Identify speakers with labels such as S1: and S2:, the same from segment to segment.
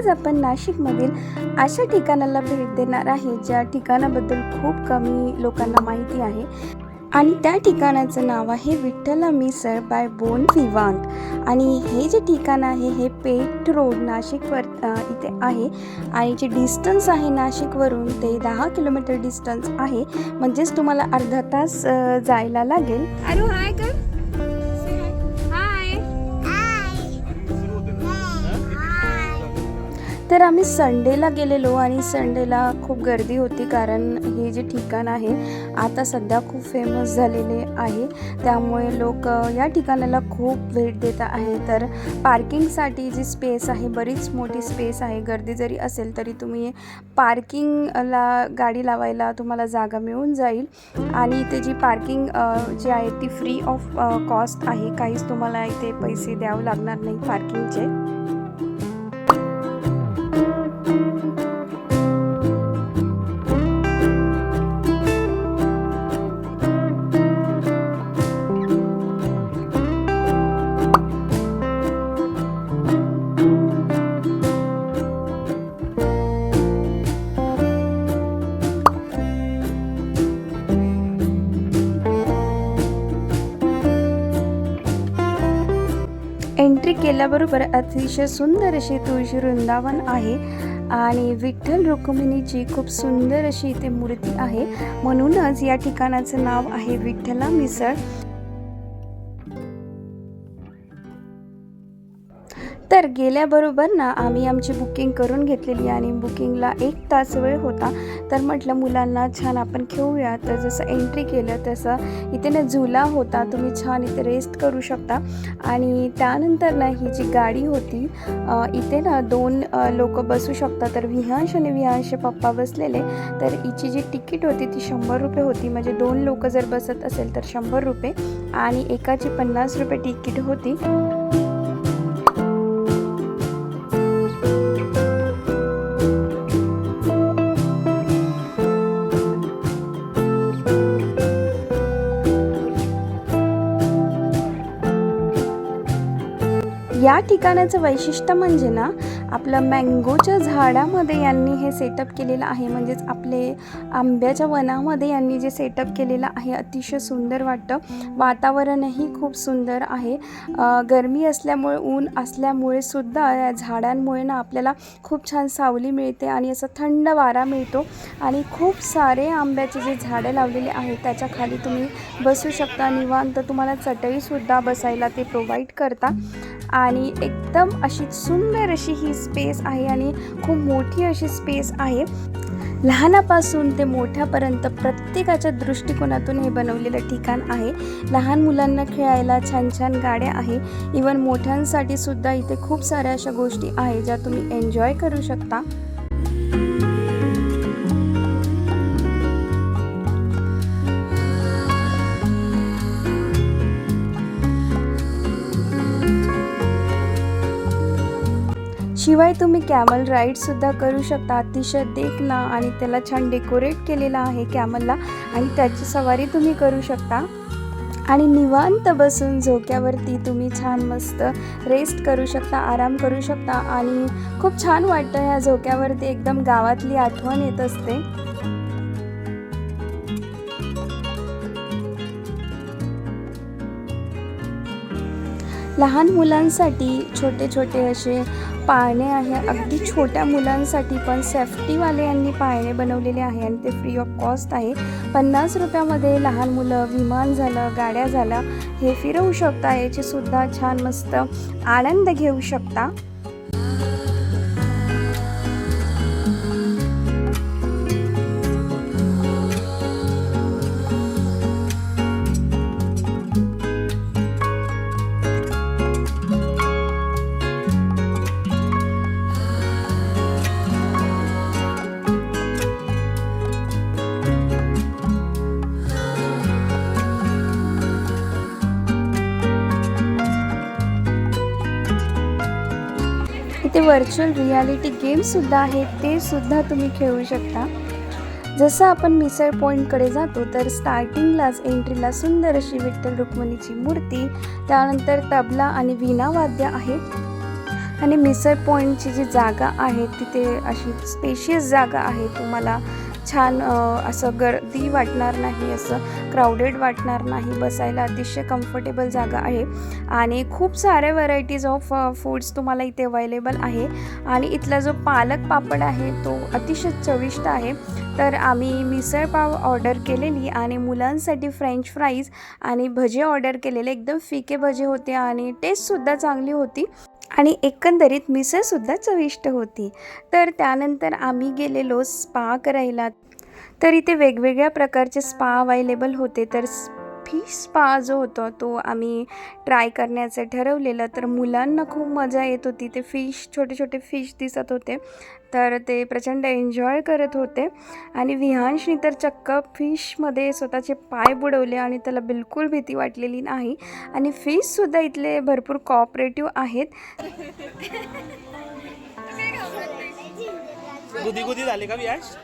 S1: आज आपण नाशिकमधील अशा ठिकाणाला भेट देणार आहे ज्या ठिकाणाबद्दल खूप कमी लोकांना माहिती आहे. आणि त्या ठिकाणाचं नाव आहे विठ्ठला मिसळ बाय बोन विवांत आणि हे जे ठिकाण आहे हे पेठ रोड नाशिकवर इथे आहे. आणि जे डिस्टन्स आहे नाशिकवरून ते दहा किलोमीटर डिस्टन्स आहे. म्हणजेच तुम्हाला अर्धा तास जायला लागेल. अरे हाय का? तर आम्ही संडेला गेलेलो आणि संडेला खूप गर्दी होती कारण हे जे ठिकाण आहे आता सध्या खूप फेमस झालेले आहे. त्यामुळे लोक या ठिकाणाला खूप भेट देत आहे. तर पार्किंगसाठी जी स्पेस आहे बरीच मोठी स्पेस आहे. गर्दी जरी असेल तरी तुम्ही पार्किंगला गाडी लावायला तुम्हाला जागा मिळून जाईल. आणि इथे जी पार्किंग जी आहे ती फ्री ऑफ कॉस्ट आहे. काहीच तुम्हाला इथे पैसे द्यावे लागणार नाही पार्किंगचे केल्याबरोबर अतिशय सुंदर अशी तुळशी वृंदावन आहे. आणि विठ्ठल रुक्मिणीची खूप सुंदर अशी इथे मूर्ती आहे. म्हणूनच या ठिकाणाचं नाव आहे विठ्ठला मिसळ तर गेल्याबरोबर ना आम्ही आमची बुकिंग करून घेतलेली आणि बुकिंगला एक तास वेळ होता. तर म्हटलं मुलांना छान आपण खेळूया. तर जसं एंट्री केलं तसं इथे ना झुला होता. तुम्ही छान इथे रेस्ट करू शकता. आणि त्यानंतर ना ही जी गाडी होती इथे ना दोन लोक बसू शकता तर विहांश आणि विहांश पप्पा बसलेले. तर हिची जी तिकीट होती ती शंभर रुपये होती. म्हणजे दोन लोक जर बसत असेल तर शंभर रुपये. आणि एकाची पन्नास रुपये तिकीट होती. ठिकाणाचं वैशिष्ट्य म्हणजे ना आपलं मँगोच्या झाडामध्ये यांनी हे सेटअप केलेलं आहे. म्हणजेच आपले आंब्याच्या वनामध्ये यांनी जे सेटअप केलेलं आहे अतिशय सुंदर वाटतं. वातावरणही खूप सुंदर आहे. गरमी असल्यामुळे ऊन असल्यामुळे सुद्धा या झाडांमुळे ना आपल्याला खूप छान सावली मिळते आणि असं थंड वारा मिळतो. आणि खूप सारे आंब्याचे जे झाडं लावलेले आहेत त्याच्याखाली तुम्ही बसू शकता. निवांत तुम्हाला चटईसुद्धा बसायला ते प्रोव्हाइड करता. आणि एकदम अशी सुंदर अशी ही स्पेस आहे आणि खूप मोठी अशी स्पेस आहे. लहानापासून ते मोठ्यापर्यंत प्रत्येकाच्या दृष्टिकोनातून हे बनवलेलं ठिकाण आहे. लहान मुलांना खेळायला छान छान गाड्या आहे. इवन मोठ्यांसाठी सुद्धा इथे खूप साऱ्या अशा गोष्टी आहे ज्या तुम्ही एन्जॉय करू शकता. शिवाय तुम्ही कॅमल राईडसुद्धा करू शकता. अतिशय देखना आणि त्याला छान डेकोरेट केलेला आहे कॅमलला आणि त्याची सवारी तुम्ही करू शकता. आणि निवांत बसून झोक्यावरती तुम्ही छान मस्त रेस्ट करू शकता आराम करू शकता आणि खूप छान वाटतं ह्या झोक्यावरती एकदम गावातली आठवण येत असते. लहान मुलांसाठी छोटे छोटे असे पाळणे आहे. अगदी छोट्या मुलांसाठी पण सेफ्टीवाले यांनी पाळणे बनवलेले आहे आणि ते फ्री ऑफ कॉस्ट आहे. पन्नास रुपयामध्ये लहान मुलं विमान झालं गाड्या झालं हे फिरवू शकता. याचीसुद्धा छान मस्त आनंद घेऊ शकता. व्हर्च्युअल रियालिटी गेमसुद्धा आहेत ते सुद्धा तुम्ही खेळू शकता. जसं आपण मिसळ पॉईंटकडे जातो तर स्टार्टिंगलाच एंट्रीला सुंदर अशी विठ्ठल रुक्मिणीची मूर्ती त्यानंतर तबला आणि वीणा वाद्य आहेत आणि मिसळ पॉईंटची जी जागा आहे तिथे अशी स्पेशियस जागा आहे तुम्हाला छान असं गर्दी वाटणार नाही असं क्राऊडेड वाटणार नाही बसायला अतिशय कम्फर्टेबल जागा आहे. आणि खूप साऱ्या व्हरायटीज ऑफ फूड्स तुम्हाला इथे अवेलेबल आहे. आणि इथला जो पालक पापड आहे तो अतिशय चविष्ट आहे. तर आम्ही मिसळपाव ऑर्डर केलेली आणि मुलांसाठी फ्रेंच फ्राईज आणि भजे ऑर्डर केलेले. एकदम फिके भजे होते आणि टेस्टसुद्धा चांगली होती. आणि एकंदरीत मिसळसुद्धा चविष्ट होती. तर त्यानंतर आम्ही गेलेलो स्पा करायला. तर इथे वेगवेगळ्या प्रकारचे स्पा अवेलेबल होते. तर फिश स्पा जो होतो तो आम्ही ट्राय करण्याचं ठरवलेलं. तर मुलांना खूप मजा येत होती. ते फिश छोटे छोटे फिश दिसत होते. तर ते प्रचंड एन्जॉय करत होते. आणि विहांशनी तर चक्क फिशमध्ये स्वतःचे पाय बुडवले आणि त्याला बिलकुल भीती वाटलेली नाही. आणि फिशसुद्धा इथले भरपूर कॉपरेटिव्ह आहेत.
S2: गुदी गुदी झाली का विहांश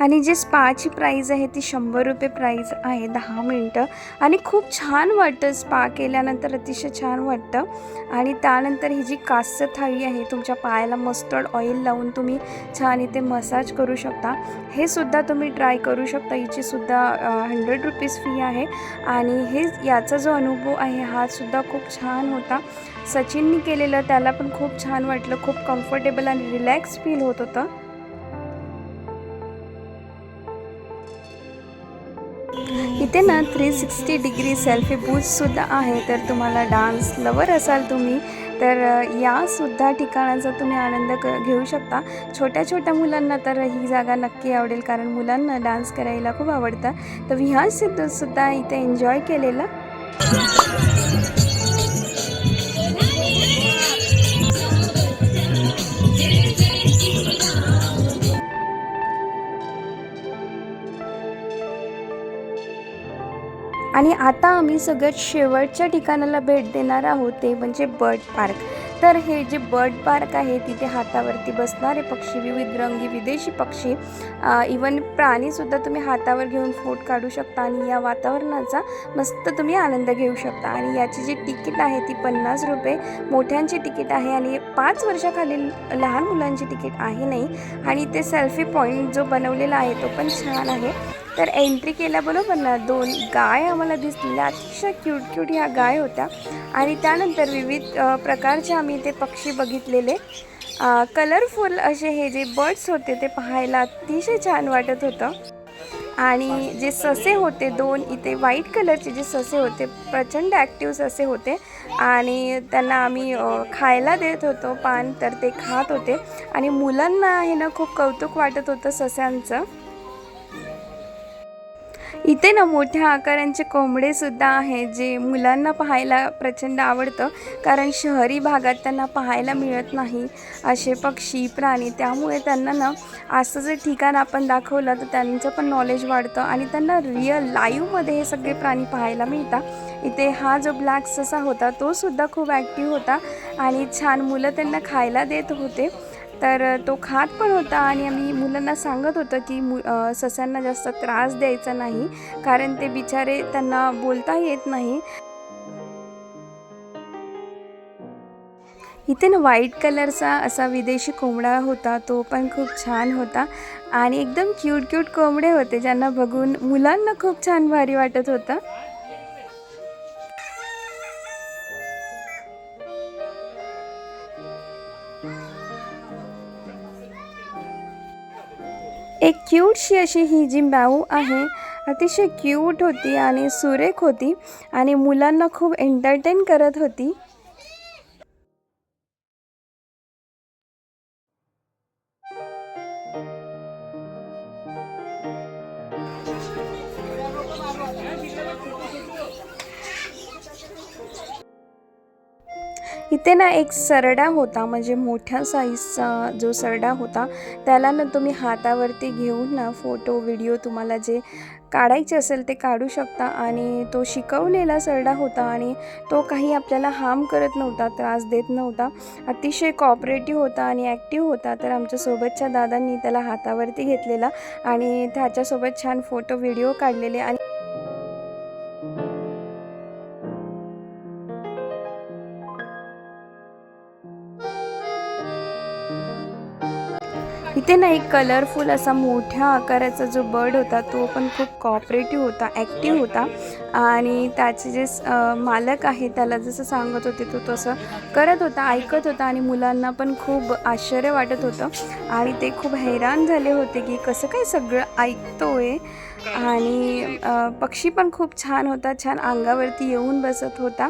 S1: आणि जे स्पाची प्राईज आहे ती शंभर रुपये प्राईज आहे दहा मिनटं. आणि खूप छान वाटतं स्पा केल्यानंतर अतिशय छान वाटतं. आणि त्यानंतर ही जी कास्य थाळी आहे तुमच्या पायाला मस्टर्ड ऑइल लावून तुम्ही छान इथे मसाज करू शकता. हे सुद्धा तुम्ही ट्राय करू शकता. हिची सुद्धा हंड्रेड रुपीज फी आहे. आणि हे याचा जो अनुभव आहे हा सुद्धा खूप छान होता. सचिननी केलेलं त्याला पण खूप छान वाटलं. खूप कम्फर्टेबल आणि रिलॅक्स फील होत होतं. इथे ना थ्री सिक्स्टी डिग्री सेल्फी बूथसुद्धा आहे. तर तुम्हाला डान्स लवर असाल तुम्ही तर यासुद्धा ठिकाणाचा तुम्ही आनंद क घेऊ शकता. छोट्या छोट्या मुलांना तर ही जागा नक्की आवडेल कारण मुलांना डान्स करायला खूप आवडतं. तर विहास सुद्धा इथे एन्जॉय केलेलं. आणि आता आम्ही सगळ्यात शेवटच्या ठिकाणाला भेट देणार आहोत ते म्हणजे बर्ड पार्क. तर हे जे बर्ड पार्क आहे तिथे हातावरती बसणारे पक्षी विविध रंगी विदेशी पक्षी इवन प्राणीसुद्धा तुम्ही हातावर घेऊन फोट काढू शकता आणि या वातावरणाचा मस्त तुम्ही आनंद घेऊ शकता. आणि याची जी तिकीट आहे ती पन्नास रुपये. मोठ्यांची तिकीट आहे आणि पाच वर्षाखालील लहान मुलांची तिकीट आहे नाही. आणि ते सेल्फी पॉईंट जो बनवलेला आहे तो पण छान आहे. तर एंट्री केल्याबरोबर ना दोन गाय आम्हाला दिसलेल्या अतिशय क्यूट क्यूट ह्या गाय होत्या. आणि त्यानंतर विविध प्रकारचे आम्ही ते पक्षी बघितलेले. कलरफुल असे हे जे बर्ड्स होते ते पाहायला अतिशय छान वाटत होतं. आणि जे ससे होते दोन इथे व्हाईट कलरचे जे ससे होते प्रचंड ॲक्टिव्ह ससे होते. आणि त्यांना आम्ही खायला देत होतो पान तर ते खात होते. आणि मुलांना हे ना खूप कौतुक वाटत होतं सस्यांचं. इथे ना मोठ्या आकारांचे कोंबडेसुद्धा आहेत जे मुलांना पाहायला प्रचंड आवडतं. कारण शहरी भागात त्यांना पाहायला मिळत नाही असे पक्षी प्राणी. त्यामुळे त्यांना ना असं जे ठिकाण आपण दाखवलं तर त्यांचं पण नॉलेज वाढतं आणि त्यांना रिअल लाईव्हमध्ये हे सगळे प्राणी पाहायला मिळतात. इथे हा जो ब्लॅक ससा होता तो सुद्धा खूप ॲक्टिव्ह होता आणि छान मुलं त्यांना खायला देत होते. तर तो खात पण होता आणि आम्ही मुलांना सांगत होतो की मु सस्यांना जास्त त्रास द्यायचा नाही कारण ते बिचारे त्यांना बोलता येत नाही. इथे ना व्हाईट कलरचा असा विदेशी कोंबडा होता तो पण खूप छान होता आणि एकदम क्यूट क्यूट कोंबडे होते ज्यांना बघून मुलांना खूप छान भारी वाटत होतं. क्यूटशी अशी ही जी मॅऊ आहे अतिशय क्यूट होती आणि सुरेख होती आणि मुलांना खूप एंटरटेन करत होती. इथे ना एक सरडा होता म्हणजे मोठ्या साईजचा जो सरडा होता त्याला ना तुम्ही हातावरती घेऊन ना फोटो व्हिडिओ तुम्हाला जे काढायचे असेल ते काढू शकता. आणि तो शिकवलेला सरडा होता आणि तो काही आपल्याला हार्म करत नव्हता त्रास देत नव्हता. अतिशय कॉपरेटिव्ह होता आणि ॲक्टिव्ह होता. तर आमच्यासोबतच्या दादांनी त्याला हातावरती घेतलेला आणि त्याच्यासोबत छान फोटो व्हिडिओ काढलेले. आणि इथे ना एक कलरफुल असा मोठ्या आकाराचा जो बर्ड होता तो पण खूप कॉपरेटिव्ह होता ॲक्टिव्ह होता. आणि त्याचे जे मालक आहे त्याला जसं सांगत होते तो तसं करत होता ऐकत होता आणि मुलांना पण खूप आश्चर्य वाटत होतं. आणि ते खूप हैराण झाले होते की कसं काय सगळं ऐकतोय. आणि पक्षी पण खूप छान होता छान अंगावरती येऊन बसत होता.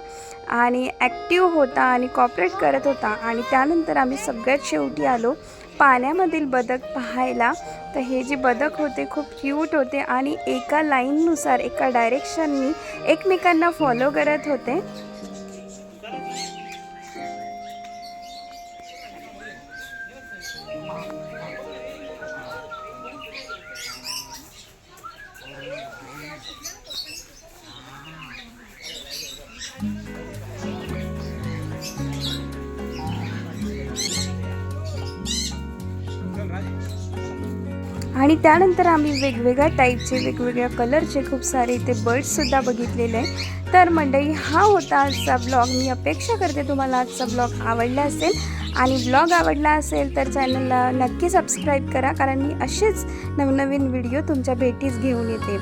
S1: आणि ॲक्टिव्ह होता आणि कॉपरेट करत होता. आणि त्यानंतर आम्ही सगळ्यात शेवटी आलो. पाण्यामधील बदक पाहायला तर हे जे बदक होते खूप क्यूट होते आणि एका लाईननुसार एका डायरेक्शननी एकमेकांना फॉलो करत होते. आणि त्यानंतर आम्ही वेगवेगळ्या टाईपचे वेगवेगळ्या कलरचे खूप सारे इथे बर्ड्ससुद्धा बघितलेले आहे तर मंडळी हा होता आजचा ब्लॉग मी अपेक्षा करते तुम्हाला आजचा ब्लॉग आवडला असेल. आणि ब्लॉग आवडला असेल तर चॅनलला नक्की सबस्क्राईब करा कारण मी असेच नवनवीन व्हिडिओ तुमच्या भेटीस घेऊन येते.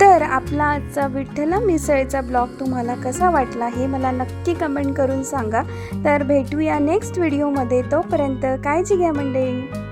S1: तर आपला आजचा विठ्ठला मिसळचा ब्लॉग तुम्हाला कसा वाटला हे मला नक्की कमेंट करून सांगा. तर भेटूया नेक्स्ट व्हिडिओमध्ये तोपर्यंत काळजी घ्या मंडळी.